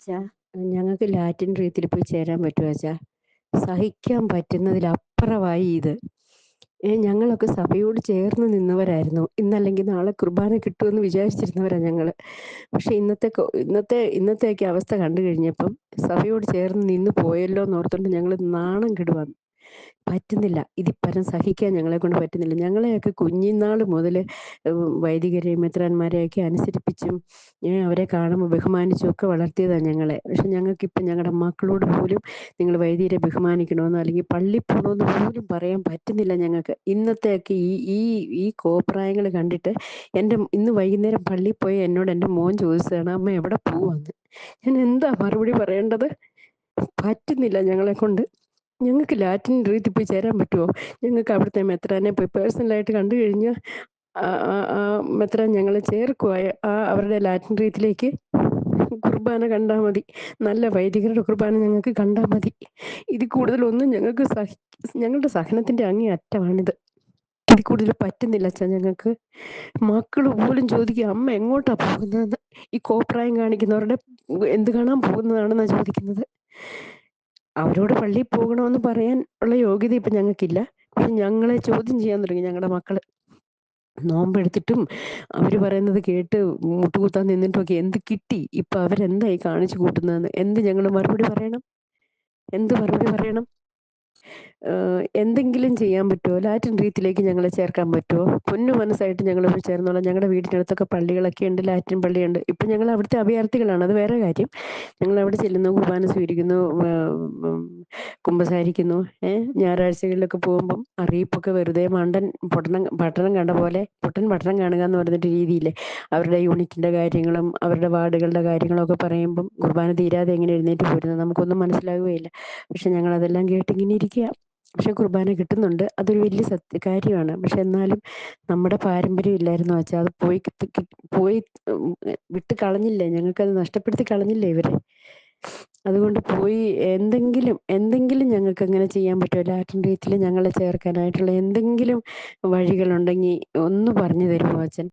അച്ഛാ ഞങ്ങൾക്ക് ലാറ്റിൻ രീതിയിൽ പോയി ചേരാൻ പറ്റുമോ അച്ഛാ? സഹിക്കാൻ പറ്റുന്നതിലപ്പുറമായി ഇത്. ഞങ്ങളൊക്കെ സഭയോട് ചേർന്ന് നിന്നവരായിരുന്നു. ഇന്നല്ലെങ്കിൽ നാളെ കുർബാന കിട്ടുമെന്ന് വിചാരിച്ചിരുന്നവരാണ് ഞങ്ങൾ പക്ഷെ ഇന്നത്തെ ഇന്നത്തെ ഇന്നത്തെയൊക്കെ അവസ്ഥ കണ്ടു കഴിഞ്ഞപ്പം സഭയോട് ചേർന്ന് നിന്ന് പോയല്ലോ എന്നോർത്തുകൊണ്ട് ഞങ്ങൾ നാണം കെടുവാണ് പറ്റുന്നില്ല. ഇതിപ്പരം സഹിക്കാൻ ഞങ്ങളെ കൊണ്ട് പറ്റുന്നില്ല. ഞങ്ങളെയൊക്കെ കുഞ്ഞിനാൾ മുതൽ വൈദികരെയും മെത്രാന്മാരെയൊക്കെ അനുസരിപ്പിച്ചും അവരെ കാണുമ്പോൾ ബഹുമാനിച്ചും ഒക്കെ വളർത്തിയതാണ് ഞങ്ങളെ. പക്ഷെ ഞങ്ങൾക്കിപ്പം ഞങ്ങളുടെ മക്കളോട് പോലും നിങ്ങൾ വൈദികരെ ബഹുമാനിക്കണമെന്നോ അല്ലെങ്കിൽ പള്ളി പോകണമെന്ന് പോലും പറയാൻ പറ്റുന്നില്ല ഞങ്ങൾക്ക്. ഇന്നത്തെയൊക്കെ ഈ ഈ ഈ കോപ്രായങ്ങൾ കണ്ടിട്ട് എന്റെ ഇന്ന് വൈകുന്നേരം പള്ളിയിൽ പോയി എന്നോട് എന്റെ മോൻ ചോദിച്ചതാണ് അമ്മ എവിടെ പോവാന്ന്? ഞാൻ എന്താ മറുപടി പറയേണ്ടത്? പറ്റുന്നില്ല ഞങ്ങളെ കൊണ്ട് ഞങ്ങൾക്ക് ലാറ്റിൻ റീതി പോയി ചേരാൻ പറ്റുമോ ഞങ്ങൾക്ക് അവിടുത്തെ മെത്രാനെ പോയി പേഴ്സണലായിട്ട് കണ്ടു കഴിഞ്ഞാൽ മെത്രാൻ ഞങ്ങളെ ആ അവരുടെ ലാറ്റിൻ രീതിയിലേക്ക് കുർബാന കണ്ടാൽ മതി. നല്ല വൈദികരുടെ കുർബാന ഞങ്ങൾക്ക് കണ്ടാൽ മതി. ഇത് കൂടുതലൊന്നും ഞങ്ങൾക്ക് സഹി ഞങ്ങളുടെ സഹനത്തിന്റെ അങ്ങേ അറ്റമാണിത്. ഇത് കൂടുതൽ പറ്റുന്നില്ല അച്ഛാ ഞങ്ങൾക്ക്. മക്കൾ പോലും ചോദിക്കുക അമ്മ എങ്ങോട്ടാ പോകുന്നതെന്ന് ഈ കോപ്രായം കാണിക്കുന്നവരുടെ എന്ത് കാണാൻ പോകുന്നതാണെന്നാണ് ചോദിക്കുന്നത്. അവരോട് പള്ളിയിൽ പോകണമെന്ന് പറയാൻ ഉള്ള യോഗ്യത ഇപ്പം ഞങ്ങൾക്കില്ല. പക്ഷെ ഞങ്ങളെ ചോദ്യം ചെയ്യാൻ തുടങ്ങി ഞങ്ങളുടെ മക്കൾ നോമ്പെടുത്തിട്ടും അവർ പറയുന്നത് കേട്ട് മുട്ടുകുത്താൻ നിന്നിട്ടൊക്കെ എന്ത് കിട്ടി? ഇപ്പം അവരെന്തായി കാണിച്ചു കൂട്ടുന്നതെന്ന്? എന്ത് ഞങ്ങൾ മറുപടി പറയണം? എന്ത് മറുപടി പറയണം? എന്തെങ്കിലും ചെയ്യാൻ പറ്റുമോ ലാറ്റിൻ റീത്തിലേക്ക് ഞങ്ങളെ ചേർക്കാൻ പറ്റുമോ പൊന്നു മനസ്സായിട്ട് ഞങ്ങൾ പോയി ചേർന്നോളാം ഞങ്ങളുടെ വീടിനടുത്തൊക്കെ പള്ളികളൊക്കെ ഉണ്ട് ലാറ്റിൻ പള്ളിയുണ്ട്. ഇപ്പം ഞങ്ങൾ അവിടുത്തെ അഭയാർത്ഥികളാണ്. അത് വേറെ കാര്യം. ഞങ്ങൾ അവിടെ ചെല്ലുന്നു കുർബാന സ്വീകരിക്കുന്നു കുമ്പസാരിക്കുന്നു. ഏഹ് ഞായറാഴ്ചകളിലൊക്കെ പോകുമ്പം അറിയിപ്പൊക്കെ വെറുതെ മണ്ടൻ പൊട്ടണം പട്ടണം കണ്ട പോലെ പൊട്ടൻ പട്ടണം കാണുക എന്ന് പറഞ്ഞിട്ട് രീതിയില്ലേ അവരുടെ യൂണിറ്റിന്റെ കാര്യങ്ങളും അവരുടെ വാർഡുകളുടെ കാര്യങ്ങളൊക്കെ പറയുമ്പം കുർബാന തീരാതെ എങ്ങനെ എഴുന്നേറ്റ് പോരുന്നത് നമുക്കൊന്നും മനസ്സിലാകുകയില്ല. പക്ഷെ ഞങ്ങൾ അതെല്ലാം കേട്ടിങ്ങനെ ഇരിക്കുക പക്ഷെ കുർബാന കിട്ടുന്നുണ്ട്. അതൊരു വലിയ സത്യ കാര്യമാണ്. പക്ഷെ എന്നാലും നമ്മുടെ പാരമ്പര്യം ഇല്ലായിരുന്നു വെച്ചാൽ അത് പോയി പോയി വിട്ട് കളഞ്ഞില്ലേ? അത് നഷ്ടപ്പെടുത്തി കളഞ്ഞില്ലേ ഇവരെ? അതുകൊണ്ട് പോയി എന്തെങ്കിലും എന്തെങ്കിലും ഞങ്ങൾക്ക് അങ്ങനെ ചെയ്യാൻ പറ്റുമോ? ലാറ്റിൻ റീത്തിൽ ഞങ്ങളെ ചേർക്കാനായിട്ടുള്ള എന്തെങ്കിലും വഴികളുണ്ടെങ്കിൽ ഒന്ന് പറഞ്ഞു തരുമോ അച്ഛൻ?